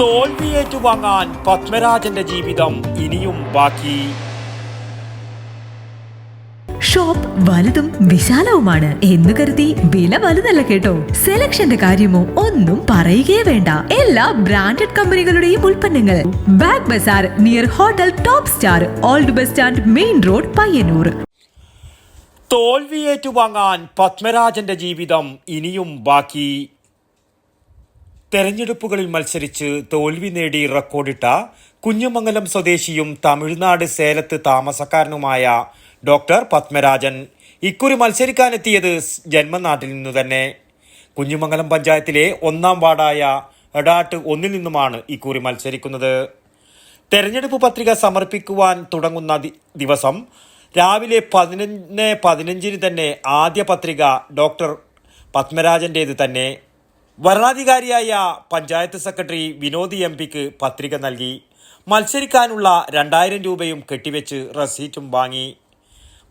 തോൽവിയേറ്റുവാങ്ങാൻ പത്മരാജന്റെ ജീവിതം ഇനിയും ബാക്കി. ഷോപ്പ് വലുതും വിശാലവുമാണ് എന്ന് കരുതി വില വലുതല്ല കേട്ടോ. സെലക്ഷന്റെ കാര്യമോ ഒന്നും പറയുകയേ വേണ്ട. എല്ലാ ബ്രാൻഡഡ് കമ്പനികളുടെയും ഉൽപ്പന്നങ്ങൾ. Bag bazaar near hotel top star old bus stand main road Payyanur. തോൽവിയേറ്റുവാങ്ങാൻ പത്മരാജന്റെ ജീവിതം ഇനിയും ബാക്കി. തെരഞ്ഞെടുപ്പുകളിൽ മത്സരിച്ച് തോൽവി നേടി റെക്കോർഡിട്ട കുഞ്ഞമംഗലം സ്വദേശിയും തമിഴ്നാട് സേലത്ത് താമസക്കാരനുമായ ഡോക്ടർ പത്മരാജൻ. ഇക്കുറി മത്സരിക്കാനെത്തിയത് ജന്മനാട്ടിൽ നിന്നു തന്നെ. കുഞ്ഞുമംഗലം പഞ്ചായത്തിലെ ഒന്നാം വാർഡായ എടാട്ട് ഒന്നിൽ നിന്നുമാണ് ഇക്കുറി മത്സരിക്കുന്നത്. തെരഞ്ഞെടുപ്പ് പത്രിക സമർപ്പിക്കുവാൻ തുടങ്ങുന്ന ദിവസം രാവിലെ പതിനൊന്ന് പതിനഞ്ചിന് തന്നെ ആദ്യ പത്രിക ഡോക്ടർ പത്മരാജന്റേത് തന്നെ. വരണാധികാരിയായ പഞ്ചായത്ത് സെക്രട്ടറി വിനോദി എം പിക്ക് പത്രിക നൽകി. മത്സരിക്കാനുള്ള രണ്ടായിരം രൂപയും കെട്ടിവെച്ച് റസീറ്റും വാങ്ങി.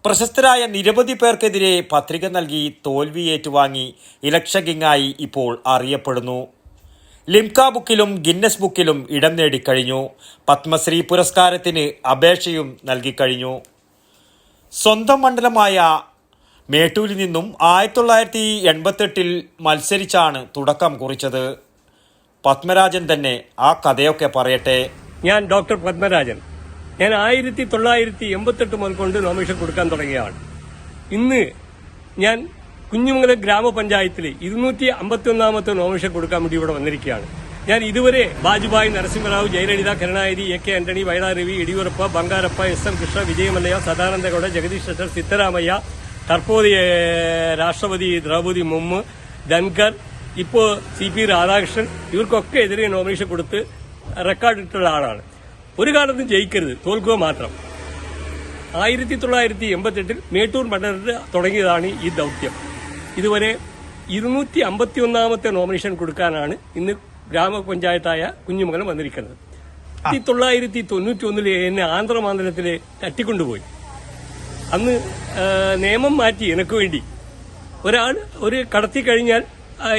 പ്രശസ്തരായ നിരവധി പേർക്കെതിരെ പത്രിക നൽകി തോൽവി ഏറ്റുവാങ്ങി ഇലക്ഷൻ കിങ്ങായി ഇപ്പോൾ അറിയപ്പെടുന്നു. ലിംക ബുക്കിലും ഗിന്നസ് ബുക്കിലും ഇടം നേടിക്കഴിഞ്ഞു പത്മശ്രീ പുരസ്കാരത്തിന് അപേക്ഷയും നൽകിക്കഴിഞ്ഞു സ്വന്തം മണ്ഡലമായ മേട്ടൂരിൽ നിന്നും ആയിരത്തി തൊള്ളായിരത്തി എൺപത്തെട്ടിൽ മത്സരിച്ചാണ് തുടക്കം കുറിച്ചത്. പത്മരാജൻ തന്നെ ആ കഥയൊക്കെ പറയട്ടെ. ഞാൻ ഡോക്ടർ പത്മരാജൻ. ഞാൻ ആയിരത്തി തൊള്ളായിരത്തി എൺപത്തെട്ട് മുതൽ കൊണ്ട് നോമിനേഷൻ കൊടുക്കാൻ തുടങ്ങിയതാണ്. ഇന്ന് ഞാൻ കുഞ്ഞുമംഗലം ഗ്രാമപഞ്ചായത്തിൽ ഇരുന്നൂറ്റി അമ്പത്തി ഒന്നാമത്തെ നോമിനേഷൻ കൊടുക്കാൻ വേണ്ടി ഇവിടെ വന്നിരിക്കുകയാണ്. ഞാൻ ഇതുവരെ Vajpayee Narasimha Rao Jayalalithaa Karunanidhi A K Antony Vayalar Ravi Bangarappa S M Krishna Vijay Mallya Sadananda Gowda Jagadish Shettar Siddaramaiah തற்பോதைய രാഷ്ട്രപതി ദ്രൗപതി മുർമു ധൻകർ ഇപ്പോ സി പി രാധാകൃഷ്ണൻ ഇവർക്കൊക്കെ എതിരെ നോമിനേഷൻ കൊടുത്ത് റെക്കോർഡ് ഇട്ടുള്ള ആളാണ് ഒരു കാലത്തും ജയിക്കരുത് തോൽക്കുക മാത്രം ആയിരത്തി തൊള്ളായിരത്തി എൺപത്തെട്ടിൽ മേട്ടൂർ മണ്ഡലത്തിൽ തുടങ്ങിയതാണ് ഈ ദൗത്യം. ഇതുവരെ ഇരുന്നൂറ്റി അമ്പത്തി ഒന്നാമത്തെ നോമിനേഷൻ കൊടുക്കാനാണ് ഇന്ന് ഗ്രാമപഞ്ചായത്തായ കുഞ്ഞുമകൻ വന്നിരിക്കുന്നത്. ആയിരത്തി തൊള്ളായിരത്തി തൊണ്ണൂറ്റി ഒന്നിൽ എന്നെ ആന്ധ്രമാന്ധ്രത്തിലെ തട്ടിക്കൊണ്ടുപോയി. അന്ന് നിയമം മാറ്റി എനക്ക് വേണ്ടി. ഒരാൾ ഒരു കടത്തി കഴിഞ്ഞാൽ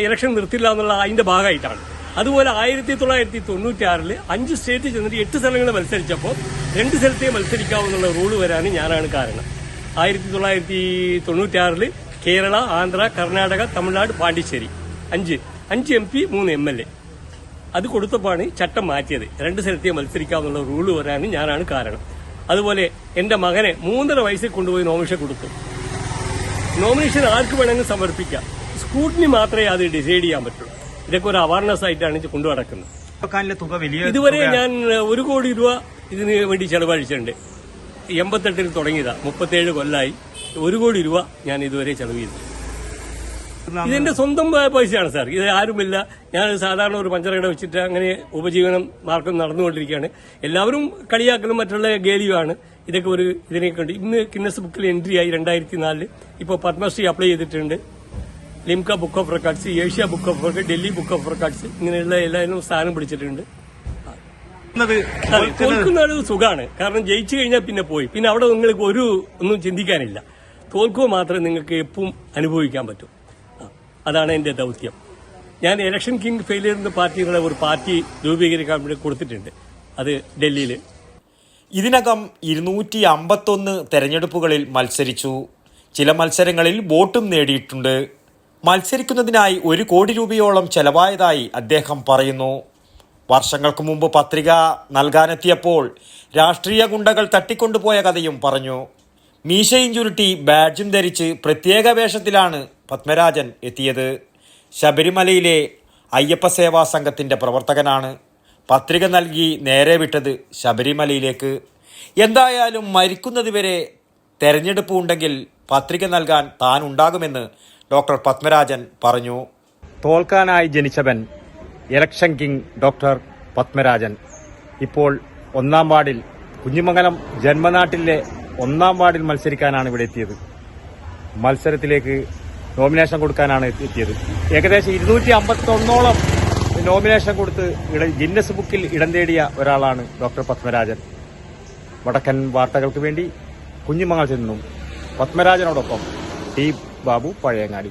ഇലക്ഷൻ നിർത്തില്ല എന്നുള്ള അതിന്റെ ഭാഗമായിട്ടാണ്. അതുപോലെ ആയിരത്തി തൊള്ളായിരത്തി തൊണ്ണൂറ്റി ആറിൽ അഞ്ച് സ്റ്റേറ്റ് ചെന്നിട്ട് എട്ട് സ്ഥലങ്ങൾ മത്സരിച്ചപ്പോൾ രണ്ട് സ്ഥലത്തേ മത്സരിക്കാവുന്നുള്ള റൂൾ വരാൻ ഞാനാണ് കാരണം. ആയിരത്തി തൊള്ളായിരത്തി തൊണ്ണൂറ്റി ആറിൽ കേരള ആന്ധ്ര കർണാടക തമിഴ്നാട് പാണ്ടിച്ചേരി. അഞ്ച്. അഞ്ച് എം പി മൂന്ന് എം എൽ എ. അത് കൊടുത്തപ്പോഴാണ് ചട്ടം മാറ്റിയത്. രണ്ട് സ്ഥലത്തേ മത്സരിക്കാവുന്ന റൂൾ വരാൻ ഞാനാണ് കാരണം. അതുപോലെ എന്റെ മകനെ മൂന്നര വയസ്സിൽ കൊണ്ടുപോയി നോമിനേഷൻ കൊടുത്തു. നോമിനേഷൻ ആർക്ക് വേണമെങ്കിൽ സമർപ്പിക്കാം. സ്കൂട്ടിന് മാത്രമേ അത് ഡിസൈഡ് ചെയ്യാൻ പറ്റുള്ളൂ ഇതൊക്കെ ഒരു അവയർനെസ് ആയിട്ടാണ് ഇത് കൊണ്ടു നടക്കുന്നത്. ഇതുവരെ ഞാൻ ഒരു കോടി രൂപ ഇതിന് വേണ്ടി ചെലവഴിച്ചിട്ടുണ്ട്. എൺപത്തെട്ടിൽ തുടങ്ങിയതാ. മുപ്പത്തേഴ് കൊല്ലായി. ഒരു കോടി രൂപ ഞാൻ ഇതുവരെ ചെലവ് ചെയ്തു ഇതെന്റെ സ്വന്തം പൈസയാണ് സാർ. ഇത് ആരുമില്ല. ഞാൻ സാധാരണ ഒരു പഞ്ചറകട വെച്ചിട്ട് അങ്ങനെ ഉപജീവനം മാർഗം നടന്നുകൊണ്ടിരിക്കുകയാണ്. എല്ലാവരും കളിയാക്കലും മറ്റുള്ള ഗേലിയുമാണ്. ഇതൊക്കെ ഒരു ഇതിനെക്കൊണ്ട് ഇന്ന് കിന്നസ് ബുക്കിൽ എൻട്രി ആയി രണ്ടായിരത്തി നാലിൽ ഇപ്പോൾ പത്മശ്രീ അപ്ലൈ ചെയ്തിട്ടുണ്ട്. Limca book of records Asia book of record Delhi book of records ഇങ്ങനെയുള്ള എല്ലാവരും സ്ഥാനം പിടിച്ചിട്ടുണ്ട്. തോൽക്കുന്നത് സുഖമാണ് കാരണം ജയിച്ചു കഴിഞ്ഞാൽ പിന്നെ പോയി. പിന്നെ അവിടെ നിങ്ങൾക്ക് ഒരു ഒന്നും ചിന്തിക്കാനില്ല. തോൽക്കുക മാത്രമേ നിങ്ങൾക്ക് എപ്പം അനുഭവിക്കാൻ പറ്റൂ. അതാണ് എന്റെ ദൗത്യം. ഞാൻ ഇലക്ഷൻ കിങ് ഫെയിലിയർ എന്ന പാർട്ടികളെ ഒരു പാർട്ടി രൂപീകരിക്കാൻ വേണ്ടി കൊടുത്തിട്ടുണ്ട്. അത് ഡൽഹിയിൽ ഇതിനകം ഇരുന്നൂറ്റി അമ്പത്തൊന്ന് തെരഞ്ഞെടുപ്പുകളിൽ മത്സരിച്ചു. ചില മത്സരങ്ങളിൽ വോട്ടും നേടിയിട്ടുണ്ട്. മത്സരിക്കുന്നതിനായി ഒരു കോടി രൂപയോളം ചെലവായതായി അദ്ദേഹം പറയുന്നു. വർഷങ്ങൾക്ക് മുമ്പ് പത്രിക നൽകാനെത്തിയപ്പോൾ രാഷ്ട്രീയ ഗുണ്ടകൾ തട്ടിക്കൊണ്ടുപോയ കഥയും പറഞ്ഞു. മീശയും ചുരുട്ടി ബാഡ്ജും ധരിച്ച് പ്രത്യേക വേഷത്തിലാണ് പത്മരാജൻ എത്തിയത്. ശബരിമലയിലെ അയ്യപ്പ സേവാ സംഘത്തിന്റെ പ്രവർത്തകനാണ്. പത്രിക നൽകി നേരെ വിട്ടത് ശബരിമലയിലേക്ക്. എന്തായാലും മരിക്കുന്നതുവരെ തെരഞ്ഞെടുപ്പ് ഉണ്ടെങ്കിൽ പത്രിക നൽകാൻ താൻ ഉണ്ടാകുമെന്ന് ഡോക്ടർ പത്മരാജൻ പറഞ്ഞു. തോൽക്കാനായി ജനിച്ചവൻ ഇലക്ഷൻ കിങ് ഡോക്ടർ പത്മരാജൻ. ഇപ്പോൾ ഒന്നാം വാർഡിൽ കുഞ്ഞിമംഗലം ജന്മനാട്ടിലെ ഒന്നാം വാർഡിൽ മത്സരിക്കാനാണ് ഇവിടെ എത്തിയത്. മത്സരത്തിലേക്ക് നോമിനേഷൻ കൊടുക്കാനാണ് എത്തിയത്. ഏകദേശം ഇരുന്നൂറ്റി അമ്പത്തൊന്നോളം നോമിനേഷൻ കൊടുത്ത് ഗിന്നസ് ബുക്കിൽ ഇടം തേടിയ ഒരാളാണ് ഡോക്ടർ പത്മരാജൻ. വടക്കൻ വാർത്തകൾക്ക് വേണ്ടി കുഞ്ഞിമംഗലത്തിൽ നിന്നും പത്മരാജനോടൊപ്പം ടി ബാബു പഴയങ്ങാടി.